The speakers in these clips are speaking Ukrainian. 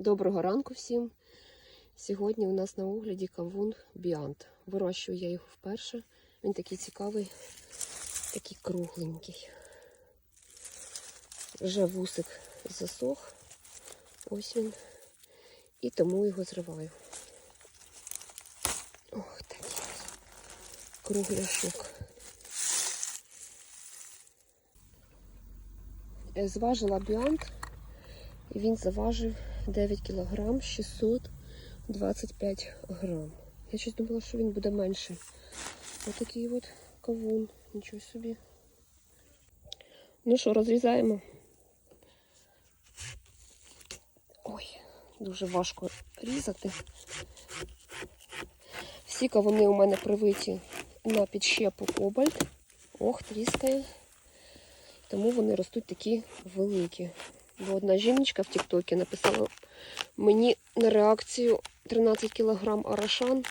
Доброго ранку всім. Сьогодні у нас на огляді кавун Біант. Вирощую я його вперше. Він такий цікавий, такий кругленький. Вже вусик засох. Ось він. І тому його зриваю. Ох, такий кругляшок. Е, Зважила Біант. І він заважив 9 кг 625 грам. Я щось думала, що він буде менший. Отакий от кавун. Нічого собі. Ну що, розрізаємо. Ой, дуже важко різати. Всі кавуни у мене привиті на підщепу кобальт. Ох, тріскає. Тому вони ростуть такі великі. Бо одна жіночка в Тіктокі написала мені на реакцію 13 кг арашан,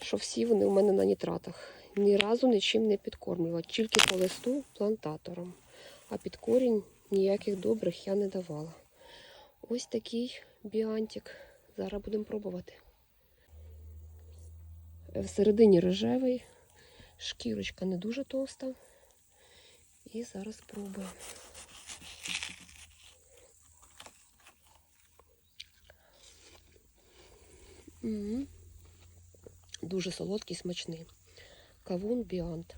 що всі вони у мене на нітратах. Ні разу нічим не підкормлювала, тільки по листу плантатором. А під корінь ніяких добрих я не давала. Ось такий біантик. Зараз будемо пробувати. Всередині рожевий, шкірочка не дуже товста. І зараз пробуємо. Дуже солодкий, смачний. Кавун Біант.